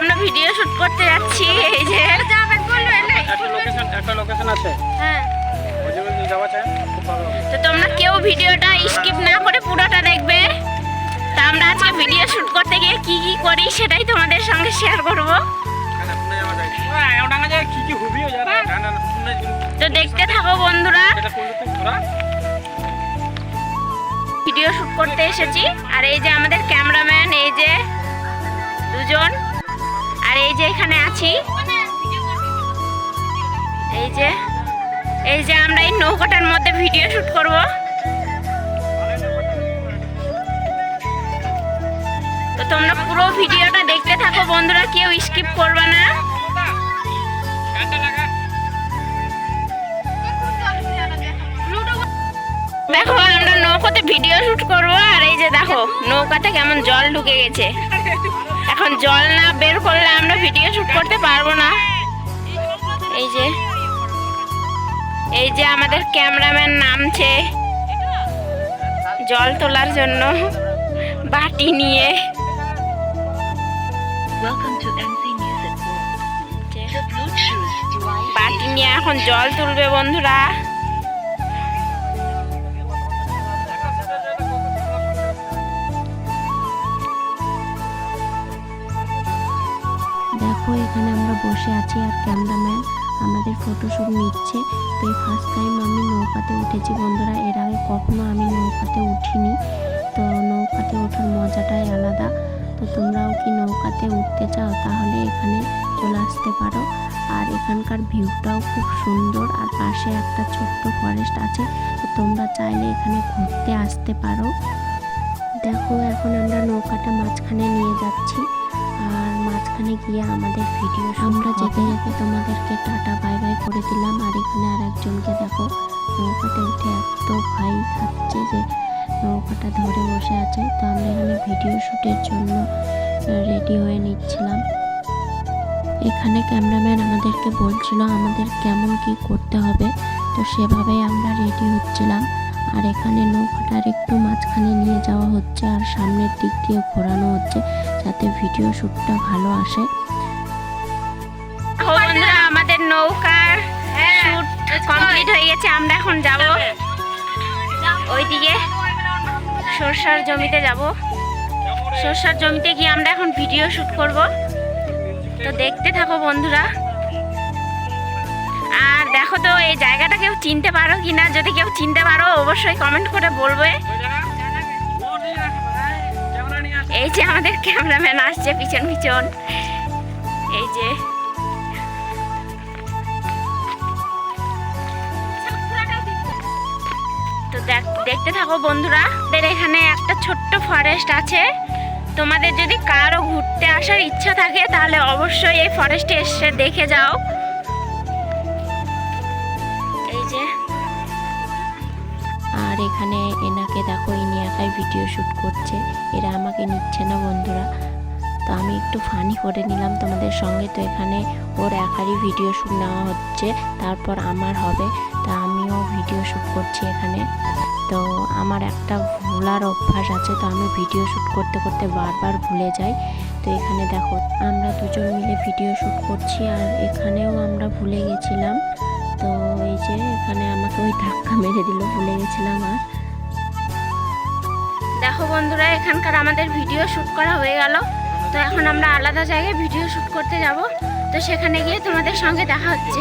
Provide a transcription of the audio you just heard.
আমরা video shoot করতে যাচ্ছি। এই যে। একটা লোকেশন একটা লোকেশন আছে। হ্যাঁ। তো তোমরা কেউ ভিডিওটা স্কিপ না করে পুরোটা দেখবে। তা আমরা আজকে ভিডিও শুট করতে গিয়ে কি কি করি সেটাই তোমাদের সঙ্গে শেয়ার করব। শুনে তো দেখতে থাকো বন্ধুরা। ভিডিও শুট করতে এসেছি। আর এই যে আমাদের ক্যামেরাম্যান এই যে যে এখানে আছি। এই যে এই যে আমরা এই নৌকাটার মধ্যে ভিডিও শুট করব। তো তোমরা পুরো ভিডিওটা দেখতে থাকো বন্ধুরা, কেউ স্কিপ করবে না। দেখো, আমরা নৌকাতে ভিডিও শুট করব, আর এই যে দেখো, নৌকাতে কেমন জল ঢুকে গেছে। এখন জল না বের আমরা ভিডিও শুট করতে পারব না। এই যে। এই যে আমাদের ক্যামেরাম্যান নামছে। জল তোলার জন্য বাটি নিয়ে। বাটি নিয়ে এখন জল তুলবে বন্ধুরা। এখানে আমরা বসে আছি আর ক্যামেরাম্যান আমাদের ফটোশ্যুট নিচ্ছে। তো এই ফার্স্ট টাইম আমি নৌকাতে উঠেছি। বন্ধুরা, এর আগে কখনো আমি নৌকাতে উঠিনি। তো নৌকাতে ওঠার মজাটাই আলাদা। তো তোমরাও কি নৌকাতে উঠতে চাও, তাহলে এখানে চলে আসতে পারো। আর এখানকার ভিউটাও খুব সুন্দর। আর পাশে একটা ছোট্ট ফরেস্ট আছে। তো তোমরা চাইলে এখানে ঘুরতে আসতে পারো। দেখো, এখন আমরা নৌকাটা মাঝখানে নিয়ে যাচ্ছি। মাঝখানে গিয়ে আমাদের ভিডিও আমরা যেতে যেতে তোমাদেরকে টাটা বাই বাই করে দিলাম। আর এখানে আর একজনকে দেখো নৌকাতে উঠে এত ভাই থাকছে যে নৌকাটা ধরে বসে আছে। তো আমরা এখানে ভিডিও শ্যুটের জন্য রেডি হয়ে নিচ্ছিলাম। এখানে ক্যামেরাম্যান আমাদেরকে বলছিল আমাদের কেমন কি করতে হবে। তো সেভাবেই আমরা রেডি হচ্ছিলাম। আর এখানে নৌকাটার একটু মাঝখানে নিয়ে যাওয়া হচ্ছে আর সামনের দিক দিয়ে ঘোরানো হচ্ছে যাতে ভিডিও শ্যুটটা ভালো আসে। বন্ধুরা, আমাদের নৌকার শুট কমপ্লিট হয়ে গেছে, আমরা এখন যাব। ওইদিকে সরষার জমিতে যাব। সরষার জমিতে গিয়ে আমরা এখন ভিডিও শ্যুট করব। তো দেখতে থাকো বন্ধুরা। এই জায়গাটা কেউ চিনতে পারো কিনা? যদি কেউ চিনতে পারো, অবশ্যই কমেন্ট করে বলবে। এই যে আমাদের ক্যামেরাম্যান আসছে পিছন পিছন। এই যে। তো দেখ- দেখতে থাকো বন্ধুরা। এখানে একটা ছোট্ট ফরেস্ট আছে। তোমাদের যদি কারও ঘুরতে আসার ইচ্ছা থাকে, তাহলে অবশ্যই এই ফরেস্টে এসে দেখে যাও। আর এখানে এনাকে দেখো, ইনি একাই ভিডিও শ্যুট করছে। এরা আমাকে নিচ্ছে না বন্ধুরা। তো আমি একটু ফানি করে নিলাম তোমাদের সঙ্গে। তো এখানে ওর একারই ভিডিও শ্যুট নেওয়া হচ্ছে। তারপর আমার হবে। তা আমিও ভিডিও শ্যুট করছি এখানে। তো আমার একটা ভুলার অভ্যাস আছে, তো আমি ভিডিও শ্যুট করতে করতে বারবার ভুলে যাই। তো এখানে দেখো, আমরা দুজন মিলে ভিডিও শ্যুট করছি, আর এখানেও আমরা ভুলে গেছিলাম। তো এখানে আমাকে ওই ধাক্কা মেরে দিল, ভুলে গেছিলাম আর। দেখো বন্ধুরা, এখানকার আমাদের ভিডিও শ্যুট করা হয়ে গেল। তো এখন আমরা আলাদা জায়গায় ভিডিও শ্যুট করতে যাব। তো সেখানে গিয়ে তোমাদের সঙ্গে দেখা হচ্ছে।